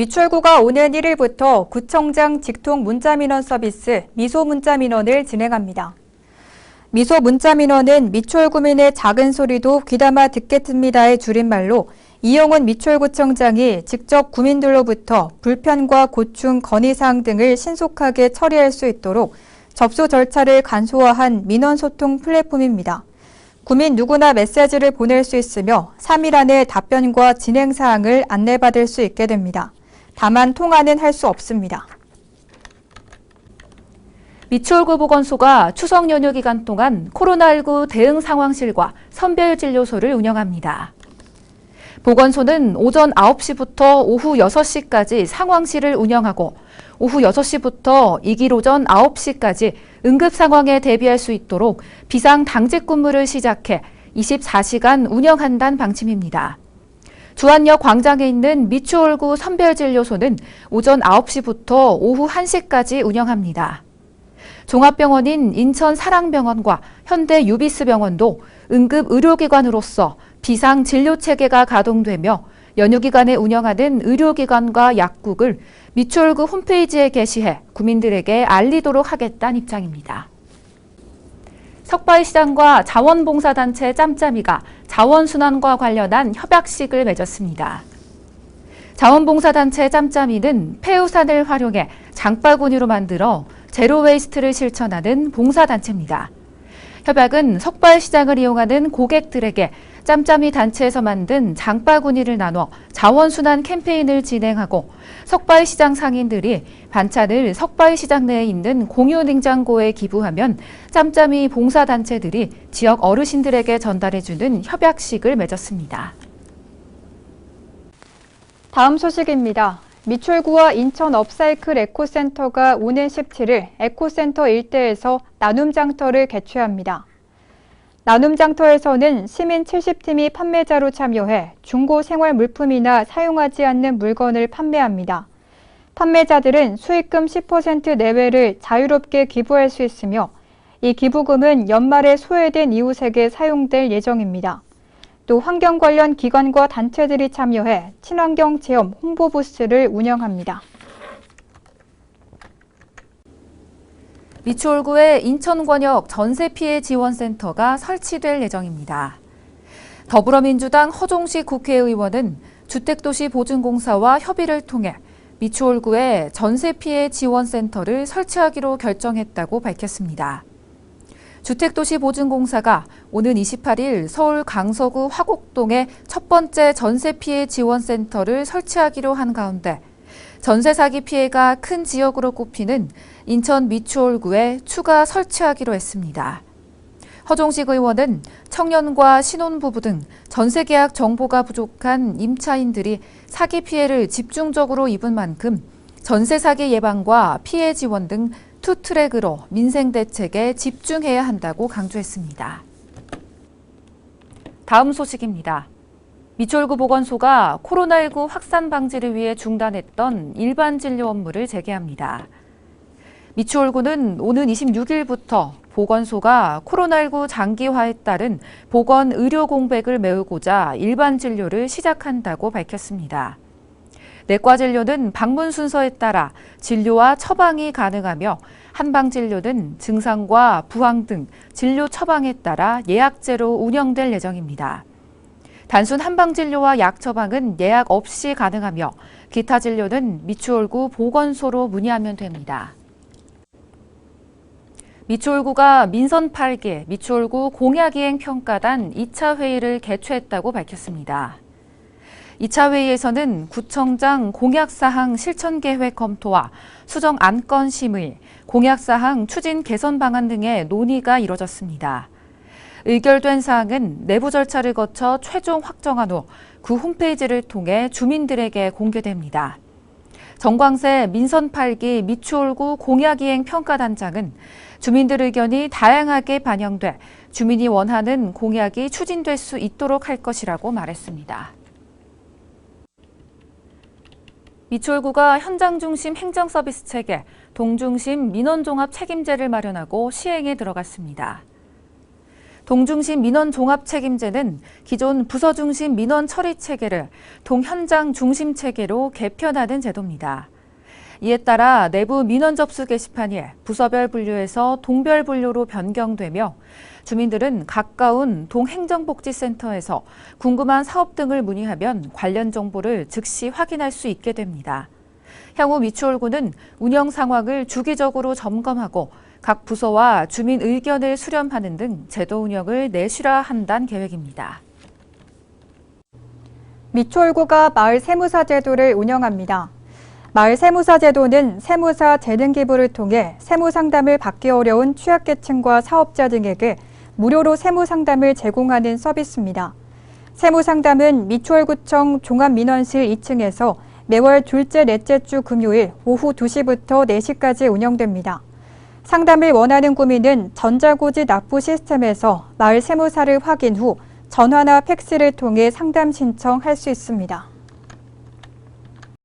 미출구가 오는 1일부터 구청장 직통 문자민원 서비스 미소 문자민원을 진행합니다. 미소 문자민원은 미출구민의 작은 소리도 귀담아 듣겠습니다의 줄임말로 이용훈 미출구청장이 직접 구민들로부터 불편과 고충, 건의사항 등을 신속하게 처리할 수 있도록 접수 절차를 간소화한 민원 소통 플랫폼입니다. 구민 누구나 메시지를 보낼 수 있으며 3일 안에 답변과 진행 사항을 안내받을 수 있게 됩니다. 다만 통화는 할 수 없습니다. 미추홀구 보건소가 추석 연휴 기간 동안 코로나19 대응 상황실과 선별진료소를 운영합니다. 보건소는 오전 9시부터 오후 6시까지 상황실을 운영하고 오후 6시부터 이길 오전 9시까지 응급 상황에 대비할 수 있도록 비상 당직 근무를 시작해 24시간 운영한다는 방침입니다. 주안역 광장에 있는 미추홀구 선별진료소는 오전 9시부터 오후 1시까지 운영합니다. 종합병원인 인천 사랑병원과 현대 유비스병원도 응급 의료기관으로서 비상 진료 체계가 가동되며 연휴 기간에 운영하는 의료기관과 약국을 미추홀구 홈페이지에 게시해 구민들에게 알리도록 하겠다는 입장입니다. 석바이시장과 자원봉사단체 짬짬이가 자원순환과 관련한 협약식을 맺었습니다. 자원봉사단체 짬짬이는 폐우산을 활용해 장바구니로 만들어 제로웨이스트를 실천하는 봉사단체입니다. 협약은 석발시장을 이용하는 고객들에게 짬짬이 단체에서 만든 장바구니를 나눠 자원순환 캠페인을 진행하고 석발시장 상인들이 반찬을 석발시장 내에 있는 공유 냉장고에 기부하면 짬짬이 봉사단체들이 지역 어르신들에게 전달해주는 협약식을 맺었습니다. 다음 소식입니다. 미출구와 인천 업사이클 에코센터가 오는 17일 에코센터 일대에서 나눔 장터를 개최합니다. 나눔 장터에서는 시민 70팀이 판매자로 참여해 중고 생활 물품이나 사용하지 않는 물건을 판매합니다. 판매자들은 수익금 10% 내외를 자유롭게 기부할 수 있으며 이 기부금은 연말에 소외된 이웃에게 사용될 예정입니다. 또 환경 관련 기관과 단체들이 참여해 친환경 체험 홍보 부스를 운영합니다. 미추홀구의 인천권역 전세피해 지원센터가 설치될 예정입니다. 더불어민주당 허종식 국회의원은 주택도시보증공사와 협의를 통해 미추홀구에 전세피해 지원센터를 설치하기로 결정했다고 밝혔습니다. 주택도시보증공사가 오는 28일 서울 강서구 화곡동에 첫 번째 전세피해 지원센터를 설치하기로 한 가운데 전세 사기 피해가 큰 지역으로 꼽히는 인천 미추홀구에 추가 설치하기로 했습니다. 허종식 의원은 청년과 신혼부부 등 전세 계약 정보가 부족한 임차인들이 사기 피해를 집중적으로 입은 만큼 전세 사기 예방과 피해 지원 등 투트랙으로 민생 대책에 집중해야 한다고 강조했습니다. 다음 소식입니다. 미추홀구 보건소가 코로나19 확산 방지를 위해 중단했던 일반 진료 업무를 재개합니다. 미추홀구는 오는 26일부터 보건소가 코로나19 장기화에 따른 보건 의료 공백을 메우고자 일반 진료를 시작한다고 밝혔습니다. 내과 진료는 방문 순서에 따라 진료와 처방이 가능하며 한방 진료는 증상과 부항 등 진료 처방에 따라 예약제로 운영될 예정입니다. 단순 한방 진료와 약 처방은 예약 없이 가능하며 기타 진료는 미추홀구 보건소로 문의하면 됩니다. 미추홀구가 민선 8개 미추홀구 공약이행 평가단 2차 회의를 개최했다고 밝혔습니다. 2차 회의에서는 구청장 공약사항 실천계획 검토와 수정 안건 심의, 공약사항 추진 개선 방안 등의 논의가 이뤄졌습니다. 의결된 사항은 내부 절차를 거쳐 최종 확정한 후그 홈페이지를 통해 주민들에게 공개됩니다. 정광세 민선 8기 미추홀구 공약이행 평가단장은 주민들 의견이 다양하게 반영돼 주민이 원하는 공약이 추진될 수 있도록 할 것이라고 말했습니다. 미추홀구가 현장 중심 행정 서비스 체계, 동중심 민원 종합 책임제를 마련하고 시행에 들어갔습니다. 동중심 민원 종합 책임제는 기존 부서 중심 민원 처리 체계를 동현장 중심 체계로 개편하는 제도입니다. 이에 따라 내부 민원 접수 게시판이 부서별 분류에서 동별 분류로 변경되며 주민들은 가까운 동행정복지센터에서 궁금한 사업 등을 문의하면 관련 정보를 즉시 확인할 수 있게 됩니다. 향후 미추홀구는 운영 상황을 주기적으로 점검하고 각 부서와 주민 의견을 수렴하는 등 제도 운영을 내실화한다는 계획입니다. 미추홀구가 마을 세무사 제도를 운영합니다. 마을 세무사 제도는 세무사 재능 기부를 통해 세무 상담을 받기 어려운 취약계층과 사업자 등에게 무료로 세무 상담을 제공하는 서비스입니다. 세무 상담은 미추홀구청 종합민원실 2층에서 매월 둘째, 넷째 주 금요일 오후 2시부터 4시까지 운영됩니다. 상담을 원하는 구민은 전자고지 납부 시스템에서 마을 세무사를 확인 후 전화나 팩스를 통해 상담 신청할 수 있습니다.